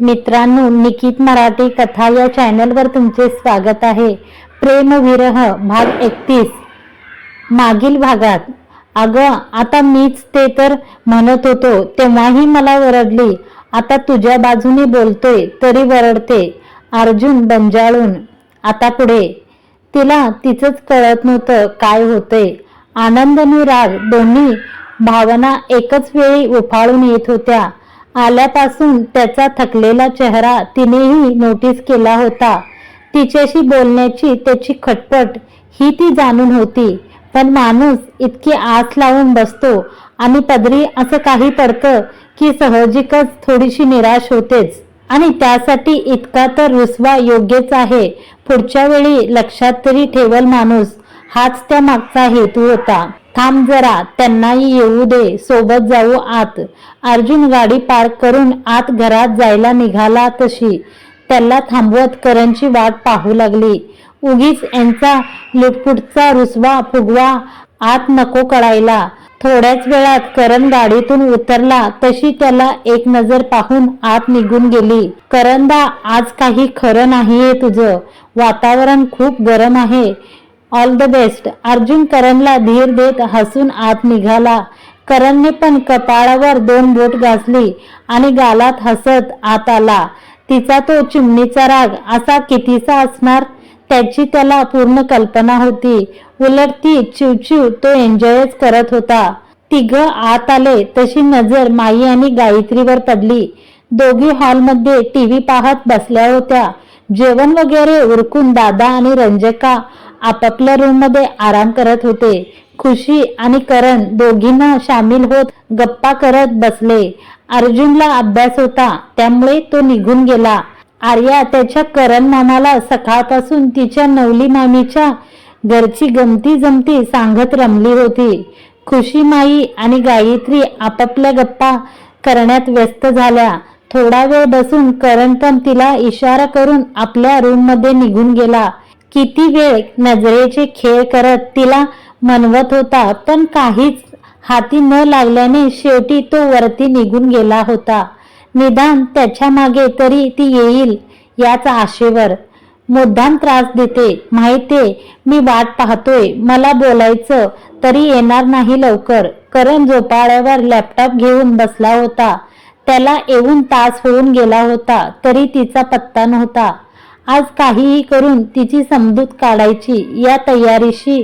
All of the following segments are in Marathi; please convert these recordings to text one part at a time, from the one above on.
मित्रांनो निकित मराठी कथा या चॅनलवर तुमचे स्वागत आहे. प्रेमविरह भाग एकतीस. मागील भागात. अगं आता मीच ते तर म्हणत होतो तेव्हाही मला वरडली. आता तुझ्या बाजूने बोलतोय तरी वरडते. अर्जुन बंजाळून आता पुढे. तिला तिचंच कळत नव्हतं काय होतंय. आनंद आणि राग दोन्ही भावना एकच वेळी उफाळून येत होत्या. आल्यापासून त्याचा थकलेला चेहरा तिनेही नोटीस केला होता. तिच्याशी बोलण्याची त्याची खटपट ही ती जाणून होती. पण माणूस इतकी आस लावून बसतो आणि पदरी असं काही पडतं की सहजिकच थोडीशी निराश होतेच. आणि त्यासाठी इतका तर रुसवा योग्यच आहे. पुढच्या वेळी लक्षात तरी ठेवल माणूस हाच त्या मागचा हेतू होता. थांब जरा त्यांनाही येऊ दे सोबत जाऊ आत. अर्जुन गाडी पार्क करून आत घरात जायला निघाला तशी. त्याला थांबवत करणची वाट पाहू लागली. उगीच यांचा लुटपुटचा रुसवा फुगवा आत नको कळायला. थोड्याच वेळात करण गाडीतून उतरला तशी त्याला एक नजर पाहून आत निघून गेली. करंदा आज काही खरं नाहीये तुझं. वातावरण खूप गरम आहे. ऑल द बेस्ट अर्जुन करणला धीर देत हसून आत निघाला. करणने पण कपाळावर दोन बोट घासली आणि गालात हसत आत आला. तिचा तो चिमणीचा राग असा कितीचा असणार? त्याची त्याला पूर्ण कल्पना होती. उलट ती चिवचिव तो एन्जॉयच करत होता. तिघ आत आले तशी नजर माई आणि गायत्रीवर पडली. दोघी हॉलमध्ये टीव्ही पाहत बसल्या होत्या. जेवण वगैरे उरकून दादा आणि रंजका आपापल्या रूममध्ये आराम करत होते. खुशी आणि करण दोघींना सामील होत गप्पा करत बसले. अर्जुनला अभ्यास होता त्यामुळे तो निघून गेला. आर्या त्याच्या करण मामाला सकाळपासून तिच्या नवली मामीच्या घरची गमती जमती सांगत रमली होती. खुशी माई आणि गायत्री आपापल्या गप्पा करण्यात व्यस्त झाल्या. थोडा वेळ बसून करण पण तिला इशारा करून आपल्या रूममध्ये निघून गेला. किती वेळ नजरेचे खेळ करत तिला मनवत होता पण काहीच हाती न लागल्याने शेवटी तो वरती निघून गेला होता. निदान त्याच्यामागे तरी ती येईल याच आशेवर. मुद्दाम त्रास देते. माहितीये मी वाट पाहतोय. मला बोलायचं तरी येणार नाही लवकर. करण झोपाळ्यावर लॅपटॉप घेऊन बसला होता. त्याला येऊन तास होऊन गेला होता तरी तिचा पत्ता नव्हता. आज काहीही करून तिची समजूत काढायची या तयारीशी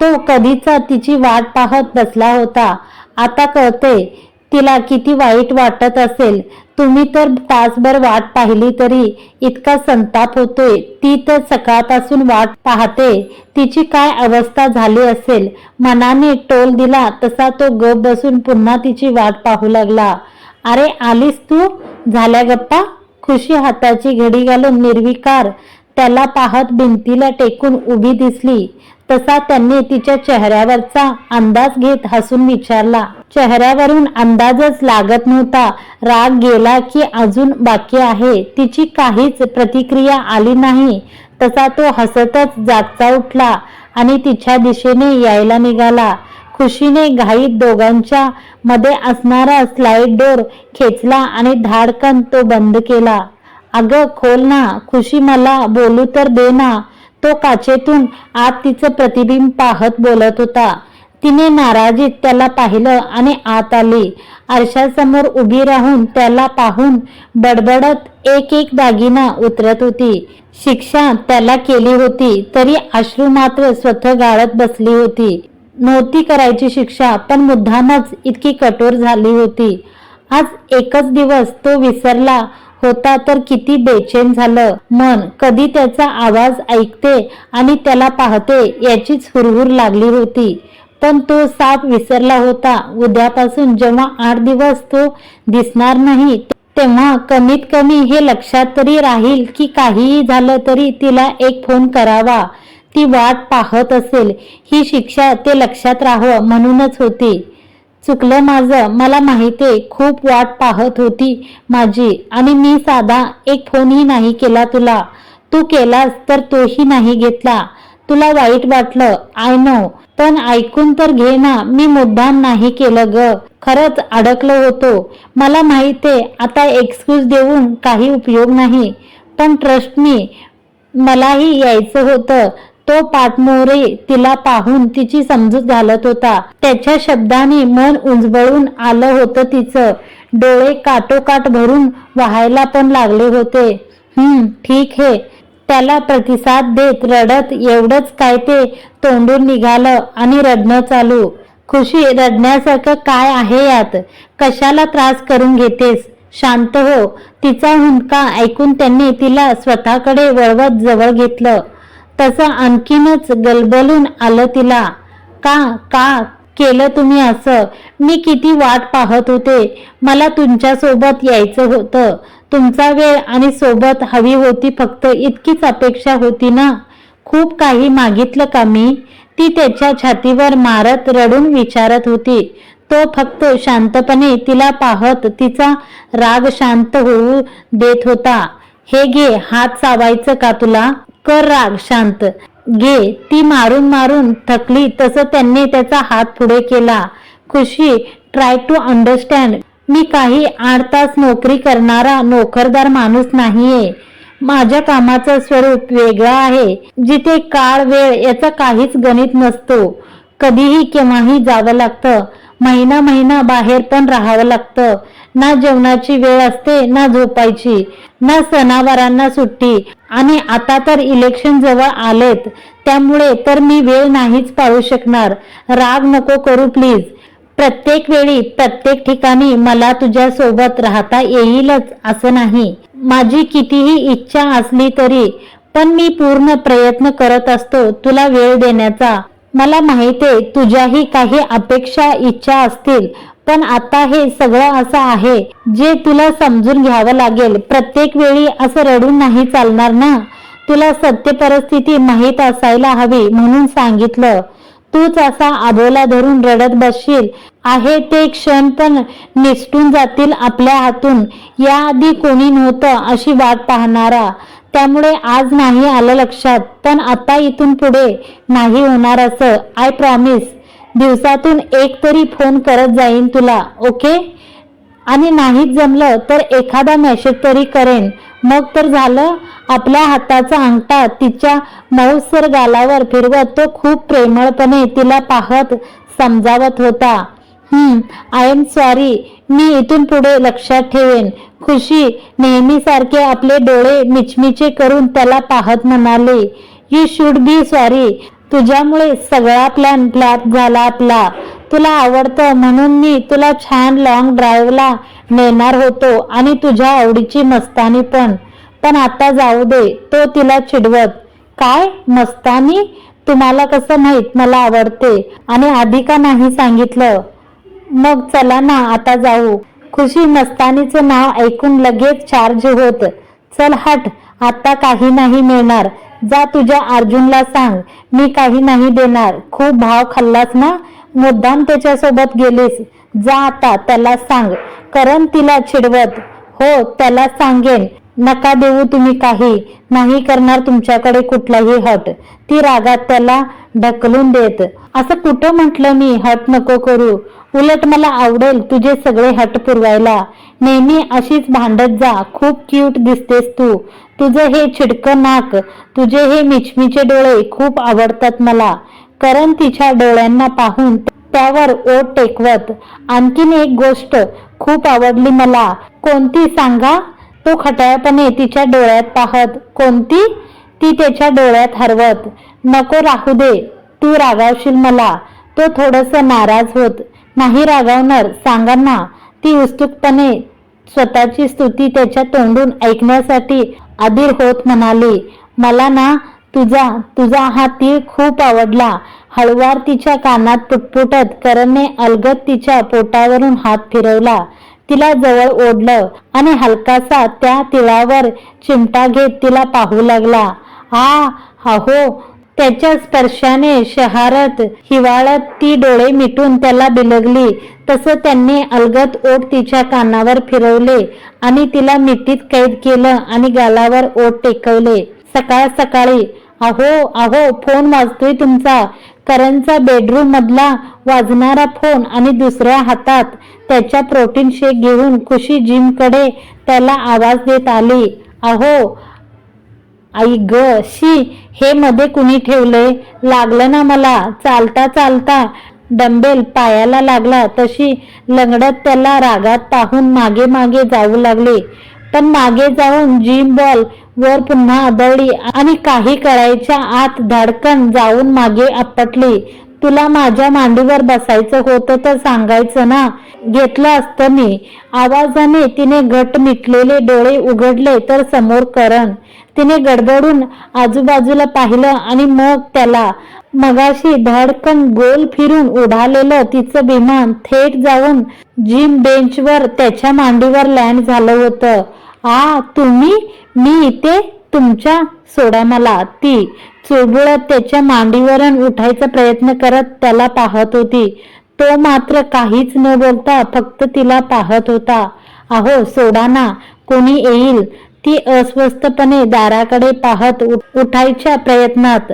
तो कधीचा तिची वाट पाहत बसला होता. आता कळते तिला किती वाईट वाटत असेल. तुम्ही तर तासभर वाट पाहिली तरी इतका संताप होतोय. ती तर सकाळपासून वाट पाहते. तिची काय अवस्था झाली असेल? मनाने टोल दिला तसा तो गप बसून पुन्हा तिची वाट पाहू लागला. अरे आलीस तू? झाल्या गप्पा? खुशी हाताची घडी घालून निर्विकार त्याला पाहत भिंतीला टेकून उभी दिसली. तसा त्यांनी तिच्या चेहऱ्यावरचा अंदाज घेत हसून विचारला. चेहऱ्यावरून अंदाजच लागत नव्हता. राग गेला की अजून बाकी आहे. तिची काहीच प्रतिक्रिया आली नाही. तसा तो हसतच जागचा उठला आणि तिच्या दिशेने यायला निघाला. खुशीने घाईत दोघांच्या मध्ये असणारा स्लाइड डोर खेचला आणि धाडकन तो बंद केला. अगं खोल ना खुशी मला बोलू तर दे ना. तो काचेतून आत तिचं प्रतिबिंब पाहत बोलत होता. तिने नाराजीत त्याला पाहिलं आणि आत आली. आरशासमोर उभी राहून त्याला पाहून बडबडत एक एक दागिना उतरत होती. शिक्षा त्याला केली होती तरी अश्रू मात्र स्वतः गाळत बसली होती. नव्हती करायची शिक्षा पण मुद्दामच इतकी कठोर झाली होती. आज एकच दिवस तो विसरला होता तर किती बेचैन झालं. मन कधी त्याचा आवाज ऐकते आणि त्याला पाहते याचीच हुरहुर लागली होती. पण तो साप विसरला होता. उद्यापासून जेव्हा आठ दिवस तो दिसणार नाही तेव्हा कमीत कमी हे लक्षात तरी राहील की काहीही झालं तरी तिला एक फोन करावा. ती वाट पाहत असेल ही शिक्षा ते लक्षात राहावं म्हणूनच होती. चुकलं माझं मला माहिती खूप वाट पाहत होती माझी. आणि मी साधा एक फोनही नाही केला तुला. तू केलास तर तोही नाही घेतला. तुला वाईट वाटलं आय नो पण ऐकून तर घे ना मी मुद्दाम नाही केलं ग. खरंच अडकलो होतो. मला माहिती आता एक्सक्यूज देऊन काही उपयोग नाही. पण ट्रस्ट मी मलाही यायचं होतं. तो पाठमोरे तिला पाहून तिची समजूत घालत होता. त्याच्या शब्दाने मन उंजबळून आलं होतं तिचं. डोळे काटोकाट भरून वाहायला पण लागले होते. हम्म ठीक आहे त्याला प्रतिसाद देत रडत एवढंच काय ते तोंडून निघालं आणि रडणं चालू. खुशी रडण्यासारखं काय आहे यात? कशाला त्रास करून घेतेस? शांत हो. तिचा हुंका ऐकून त्यांनी तिला स्वतःकडे वळवत जवळ घेतलं. तसं आणखीनच गलबलून आलं तिला. का का केलं तुम्ही असं? मी किती वाट पाहत होते. मला तुमच्यासोबत यायचं होतं. तुमचा वेळ आणि सोबत हवी होती फक्त इतकीच अपेक्षा होती ना? खूप काही मागितलं का मी? ती त्याच्या छातीवर मारत रडून विचारत होती. तो फक्त शांतपणे तिला पाहत तिचा राग शांत होऊ देत होता. हे घे हात चावायचं का तुला? कर राग शांत. घे. ती मारून मारून थकली तसं त्यांनी त्याचा हात पुढे केला. खुशी ट्राय टू अंडरस्टँड मी काही आठ तास नोकरी करणारा नोकरदार माणूस नाहीये. माझ्या कामाचं स्वरूप वेगळं आहे. जिथे काळ वेळ याचा काहीच गणित नसतो. कधीही केव्हाही जावं लागतं. महिना महिना बाहेर पण राहावं लागतं. ना जेवणाची वेळ असते ना झोपायची ना सणावारांना सुट्टी. आणि आता तर इलेक्शन जवळ आलेत. त्यामुळे तर मी वेळ नाहीच पाळू शकणार. राग नको करू प्लीज प्रत्येक वेळी प्रत्येक ठिकाणी मला तुझ्या सोबत राहता येईलच असं नाही. माझी कितीही इच्छा असली तरी पण मी पूर्ण प्रयत्न करत असतो तुला वेळ देण्याचा. मला माहितीये तुझ्याही काही अपेक्षा इच्छा असतील. पण आता हे सगळं असं आहे जे तुला समजून घ्यावं लागेल. प्रत्येक वेळी असं रडून नाही चालणार ना? तुला सत्य परिस्थिती माहीत असायला हवी म्हणून सांगितलं. तूच असा आबोला धरून रडत बसशील. आहे ते क्षण पण निसटून जातील आपल्या हातून. याआधी कोणी नव्हतं अशी वाट पाहणारा. त्यामुळे आज नाही आलं लक्षात पण आता इथून पुढे नाही होणार असं आय प्रॉमिस दिवसातून एक तरी फोन करत जाईन तुला ओके? आणि नाहीच जमलं तर एखादा मेसेज तरी करेन. मग तर झालं आपल्या हाताचा अंगठा तिच्या मऊसर गालावर फिरवत तो खूप प्रेमळपणे तिला पाहत समजावत होता. हम्म आय एम सॉरी मी इथून पुढे लक्षात ठेवेन. खुशी नेहमीसारखे आपले डोळे मिचमिचे करून त्याला पाहत म्हणाले यू शुड बी सॉरी तुझ्यामुळे सगळा प्लॅन फ्लॅप झाला आपला. तुला आवडतं म्हणून मी तुला छान लॉंग ड्राईव्हला नेणार होतो आणि तुझ्या आवडीची मस्तानी पण. पण आता जाऊ दे तो तिला चिडवत. काय? मस्तानी? तुम्हाला कसं माहीत? मला आवडते. आणि आधी का नाही सांगितलं. मग चला ना आता जाऊ. खुशी मस्तानीचं नाव ऐकून लगेच चार्ज होत. चल हट आता काही नाही मिळणार. जा तुझ्या अर्जुनला सांग मी काही नाही देणार. खूप भाव खाल्लास ना? मुद्दाम त्याच्यासोबत गेलीस. जा आता त्याला सांग. करण तिला चिडवत हो त्याला सांगेन. नका देऊ तुम्ही काही. नाही करणार तुमच्याकडे कुठलाही हट. ती रागात त्याला ढकलून देत. असं कुठं म्हटलं मी? हट नको करू. उलट मला आवडेल तुझे सगळे हट पुरवायला. नेहमी अशीच भांडत जा खूप क्यूट दिसतेस तू. तुझं हे छिडकं नाक तुझे हे मिचमिचे डोळे खूप आवडतात मला. करण तिच्या डोळ्यांना पाहून त्यावर ओट टेकवत आणखीन एक गोष्ट खूप आवडली मला. कोणती सांगा? तो खटाळपणे तिच्या डोळ्यात पाहत कोणती? ती त्याच्या डोळ्यात हरवत. नको राहू दे तू रागावशील मला. तो थोडस नाराज होत नाही रागावणार सांगा ना. ती उत्सुकपणे स्वतःची स्तुती त्याच्या तोंडून ऐकण्यासाठी आधीर होत म्हणाली मला ना तुझा तुझा हा तीळ खूप आवडला. हळुवार तिच्या कानात पुटपुटत करणने अलगत तिच्या पोटावरून हात फिरवला. तिला जवळ ओढलं आणि हलकासा त्या तिळावर चिमटा घेत तिला पाहू लागला. आ अहो त्याच्या स्पर्शाने शहारत हिवाळत ती डोळे मिटून त्याला बिलगली. तसं त्यांनी अलगत ओठ तिच्या कानावर फिरवले आणि तिला मिठीत कैद केलं आणि गालावर ओठ टेकवले. सकाळ सकाळी अहो अहो फोन वाजतोय तुमचा. करणचा बेडरूम मधला वाजणारा फोन आणि दुसऱ्या हातात त्याच्या प्रोटीन शेक घेऊन खुशी जिमकडे त्याला आवाज देत आली. अहो आई ग शी हे मध्ये कुणी ठेवलंय? लागलं ना मला. चालता चालता. डंबेल पायाला लागला. तशी लंगडत त्याला रागात पाहून मागे मागे जाऊ लागले. पण मागे जाऊन जिम बॉल वर पुन्हा आदळली आणि काही कळायच्या आत धडकन जाऊन मागे आपटली. तुला माझ्या मांडीवर बसायचं होतं तर सांगायचं ना. घेतलं असतं मी. आवाजाने तिने घट मिटलेले डोळे उघडले तर समोर करण. तिने गडबडून आजूबाजूला पाहिलं आणि मग त्याला. मगाशी धडकन गोल फिरून उडालेलं तिचं विमान थेट जाऊन जिम बेंचवर त्याच्या मांडीवर लँड झालं होतं. आ तुम्ही? मी इथे? तुमच्या? सोडा मला. ती चुळबुळत त्याच्या मांडीवरून उठायचा प्रयत्न करत त्याला पाहत होती. तो मात्र काहीच न बोलता फक्त तिला पाहत होता. अहो सोडा ना. कोणी येईल? ती अस्वस्थपणे दाराकडे पाहत उठायच्या प्रयत्नात.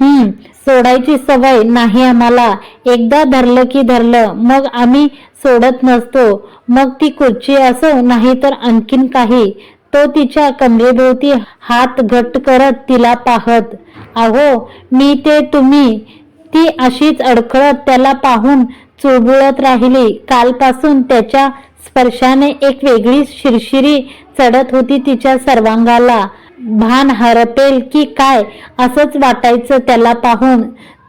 हम्म सोडायची सवय नाही आम्हाला. एकदा धरलं की धरलं. मग आम्ही सोडत नसतो. मग ती खुर्ची असो नाही तर आणखीन काही. तो तिच्या कमरेभोवती हात घट्ट करत तिला पाहत अहो मी ते तुम्ही. ती अशीच अडखळत त्याला पाहून चुळबुळत राहिली. कालपासून त्याच्या स्पर्शाने एक वेगळी शिरशिरी चढत होती तिच्या सर्वांगाला. भान हरपेल की काय असंच वाटायचं त्याला पाहून.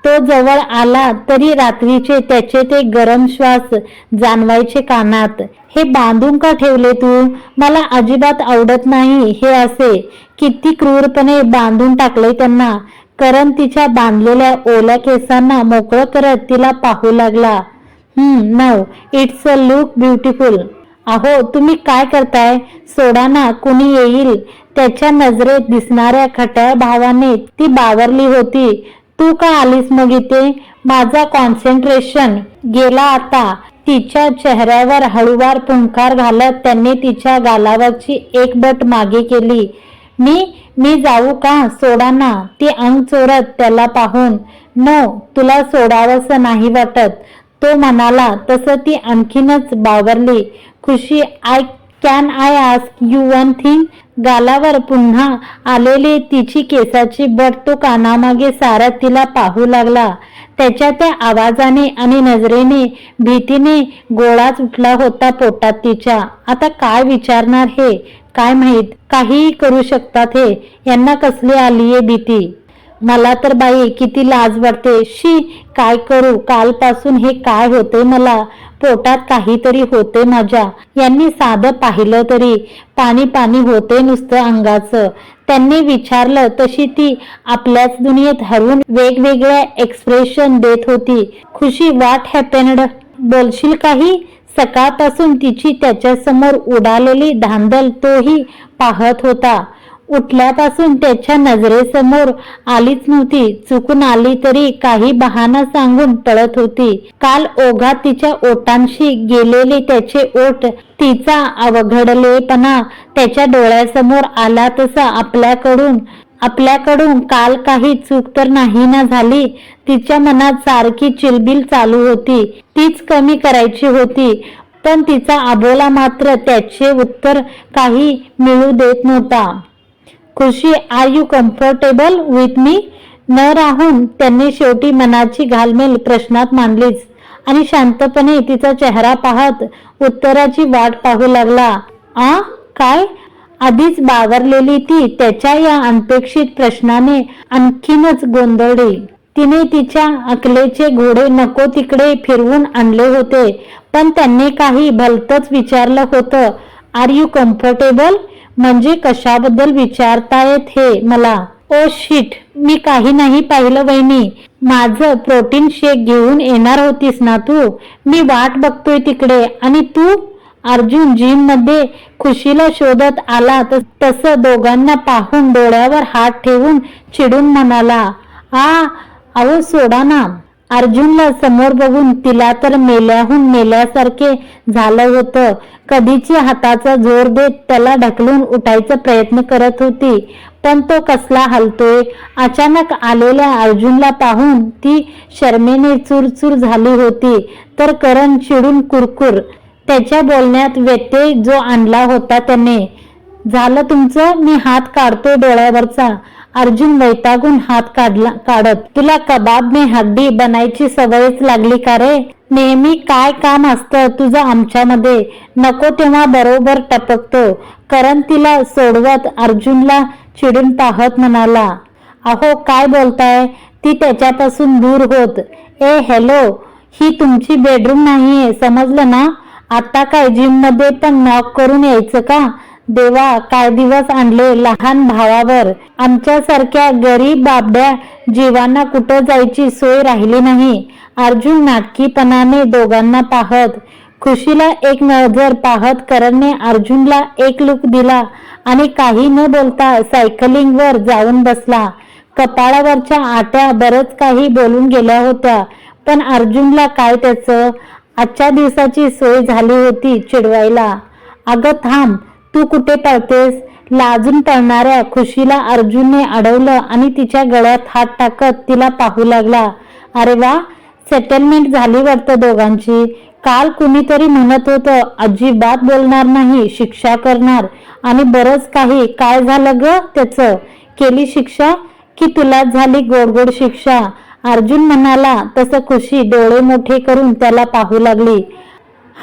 तो जवळ आला तरी रात्रीचे त्याचे ते गरम श्वास जाणवायचे कानात. हे बांधून का ठेवले तू? मला अजिबात आवडत नाही हे असे. किती क्रूरपणे बांधून टाकले त्यांना. करण तिच्या बांधलेल्या ओल्या केसांना मोकळं करत तिला पाहू लागला. हम्म नव. It's a look beautiful. अहो तुम्ही काय करताय? सोडा ना कुणी येईल. त्याच्या नजरेत दिसणाऱ्या खट्याळ भावाने ती बावरली होती. तू का आलीस मग इथे? माझा कॉन्सन्ट्रेशन गेला आता. तिच्या चेहऱ्यावर हळूवार पुंकार घालत त्यांनी तिच्या गालावरची एक बट मागे केली. मी मी जाऊ का? सोडा ना. ती अंग चोरत त्याला पाहून. नो तुला सोडावंसं नाही वाटत. तो म्हणाला. तसं ती आणखीनच बावरली. खुशी ऐक can I ask you one thing गालावर पुन्हा आलेले तिची केसाची बट तो कानामागे सारत तिला पाहू लागला. त्याच्या त्या आवाजाने आणि नजरेने भीतीने गोळाच उठला होता पोटात तिच्या. आता काय विचारणार हे? काय माहीत? काहीही करू शकतात हे. यांना कसली आलीये भीती? मला तर बाई किती लाज वाटते. शी काय करू? कालपासून हे काय होते मला? पोटात काहीतरी होते माझ्या. यांनी साधं पाहिलं तरी पाणी पाणी होते नुसतं अंगाचं. त्यांनी विचारलं तशी ती आपल्याच दुनियेत हरवून वेगवेगळ्या एक्सप्रेशन देत होती. खुशी वाट हॅपेन्ड बोलशील काही? सकाळपासून तिची त्याच्यासमोर उडालेली धांदल तोही पाहत होता. उठल्यापासून त्याच्या नजरेसमोर आलीच नव्हती. चुकून आली तरी काही बहाना सांगून पळत होती. काल ओघा तिच्या ओटांशी गेलेले त्याचे ओठ तिचा अवघडलेपणा त्याच्या डोळ्यासमोर आला तसा आपल्याकडून. आपल्याकडून काल काही चूक तर नाही ना झाली. तिच्या मनात सारखी चिलबिल चालू होती. तीच कमी करायची होती. पण तिचा आबोला मात्र त्याचे उत्तर काही मिळू देत नव्हता. Khushi are you comfortable with me न राहून त्यांनी शेवटी मनाची घालमेल प्रश्नात मांडलीच. आणि शांतपणे तिचा चेहरा पाहत उत्तराची वाट पाहू लागला. आ? काय? आधीच बावरलेली ती त्याच्या या अनपेक्षित प्रश्नाने आणखीनच गोंधळली. तिने तिच्या अकलेचे घोडे नको तिकडे फिरवून आणले होते पण त्यांनी काही भलतच विचारलं होतं. आर यू कम्फर्टेबल म्हणजे कशाबद्दल विचारतायत हे मला? Oh shit. मी काही नाही पाहिलं वहिनी. माझं प्रोटीन शेक घेऊन येणार होतीस ना तू? मी वाट बघतोय तिकडे. आणि तू? अर्जुन जिममध्ये खुशीला शोधत आला त- तसं दोघांना पाहून डोळ्यावर हात ठेवून चिडून म्हणाला आ अहो सोडा ना. अर्जुनला समोर बघून तिला तर मेल्याहून मेल्यासारखे झालं होतं. कधीची हाताचा जोर देत त्याला ढकलून उठायचा प्रयत्न करत होती. पण तो कसला हलतोय? अचानक आलेल्या अर्जुनला पाहून ती शर्मेने चूरचूर झाली होती. तर करण चिडून कुरकुर. त्याच्या बोलण्यात व्यत्यय जो आणला होता त्याने. झालं तुमचं? मी हात काढतो डोळ्यावरचा. अर्जुन वैतागून हात काढला काढत तुला कबाब ने हड्डी बनायची सवयच लागली का रे? नेहमी काय काम असतं तुझं आमच्यामध्ये? नको तेव्हा बरोबर टपकतो. करण तिला सोडवत अर्जुनला चिडून पाहत म्हणाला अहो काय बोलताय? ती त्याच्यापासून दूर होत. ए हॅलो ही तुमची बेडरूम नाहीये समजलं ना? आता काय जिममध्ये पण नॉक करून यायचं का? देवा काय दिवस आणले लहान भावावर? आमच्यासारख्या गरीब बाबड्या जीवांना कुठं जायची सोय राहिली नाही? अर्जुन नाटकीपणाने दोघांना पाहत खुशीला एक नजर पाहत करणने अर्जुनला एक लुक दिला आणि काही न बोलता सायकलिंगवर जाऊन बसला. कपाळावरच्या आट्या बरंच काही बोलून गेल्या होत्या पण अर्जुनला काय त्याचं? आजच्या दिवसाची सोय झाली होती चिडवायला. अगं थांब तू कुठे पळतेस? लाजून पळणाऱ्या खुशीला अर्जुनने अडवलं आणि तिच्या गळ्यात हात टाकत तिला पाहू लागला. अरे वा सेटलमेंट झाली वाटतं दोघांची. काल कुणीतरी म्हणत होतं अजिबात बोलणार नाही शिक्षा करणार. आणि बरंच काही काय झालं ग त्याचं? केली शिक्षा? की तुला झाली गोड गोड शिक्षा? अर्जुन म्हणाला तसं खुशी डोळे मोठे करून त्याला पाहू लागली.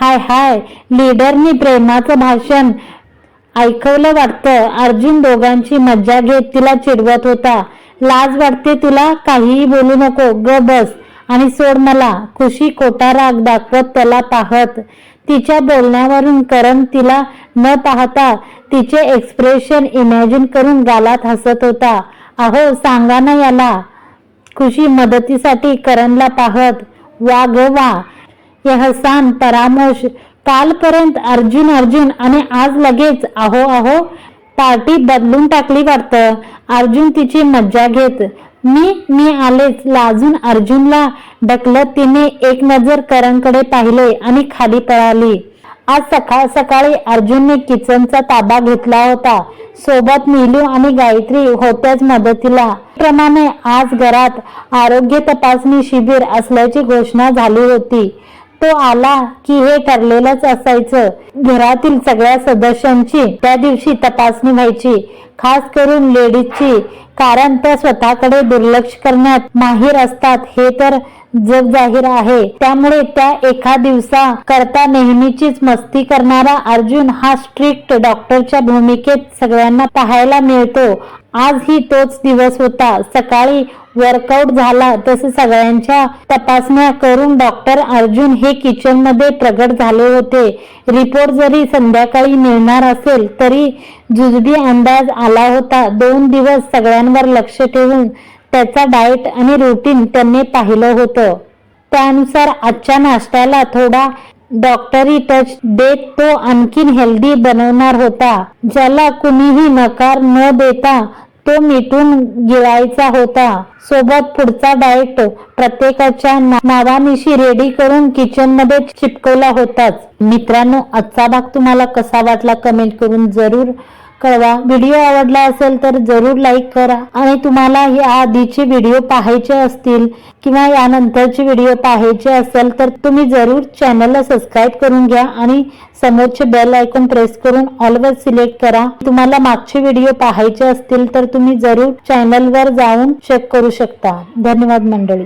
हाय हाय लीडरनी प्रेमाचं भाषण ऐकवलं वाटतं. अर्जुन दोघांची मज्जा घेत तिला चिडवत होता. लाज वाटते तुला? काहीही बोलू नको. ग बस. आणि सोड मला. खुशी कोटा राग दाखवत त्याला पाहत. तिच्या बोलण्यावरून करण तिला न पाहता तिचे एक्सप्रेशन इमॅजिन करून गालात हसत होता. अहो सांगा ना याला. खुशी मदतीसाठी करणला पाहत. वा ग वा. यहसान परामोश कालपर्यंत अर्जुन अर्जुन आणि आज लगेच आहो आहो पार्टी बदलून टाकली वाटतं. अर्जुन तिची मज्जा घेत मी मी आलेच लाजून अर्जुनला ढकलत तिने एक नजर करणकडे पाहिले आणि खाली पळाली. आज सकाळ सकाळी अर्जुनने किचनचा ताबा घेतला होता. सोबत नीलू आणि गायत्री होत्याच मदतीला. प्रमाणे आज घरात आरोग्य तपासणी शिबिर असल्याची घोषणा झाली होती. तो आला की हे ठरलेलंच असायचं. घरातील सगळ्या सदस्यांची त्या दिवशी तपासणी व्हायची. खास करून लेडीजची कारण त्या स्वतःकडे दुर्लक्ष करण्यात माहीर असतात. हे तर जग जाहीर आहे. त्यामुळे त्या एका दिवसा करता नेहमीचीच मस्ती करणारा अर्जुन हा स्ट्रिक्ट डॉक्टरच्या भूमिकेत सगळ्यांना पाहायला मिळतो. आज ही तोच दिवस होता. सकाळी वर्कआउट झाला तसे सगळ्यांच्या तपासण्या करून डॉक्टर अर्जुन हे किचनमध्ये प्रगट झाले होते. रिपोर्ट जरी संध्याकाळी मिळणार असेल तरी जुजबी अंदाज आला होता. दोन दिवस सगळ्यांवर लक्ष ठेवून त्याचा डाएट आणि रुटीन त्यांनी पाहिलं होतं. त्यानुसार आजच्या नाश्त्याला थोडा डॉक्टरी टच देत तो आणखीन हेल्दी बनवणार होता. ज्याला कुणीही नकार न देता तो मिटून गिळायचा होता. सोबत पुढचा डाएट प्रत्येकाच्या नावानिशी रेडी करून किचनमध्ये चिपकवला होताच. मित्रांनो आजचा भाग तुम्हाला कसा वाटला कमेंट करून जरूर कळवा. व्हिडिओ आवडला असेल तर जरूर लाईक करा. आणि तुम्हाला या आधीचे व्हिडिओ पाहायचे असतील किंवा यानंतरचे व्हिडिओ पाहायचे असेल तर तुम्ही जरूर चॅनलला सबस्क्राईब करून घ्या आणि समोरचे बेल आयकॉन प्रेस करून ऑलवर सिलेक्ट करा. तुम्हाला मागचे व्हिडिओ पाहायचे असतील तर तुम्ही जरूर चॅनलवर जाऊन चेक करू शकता. धन्यवाद मंडळी.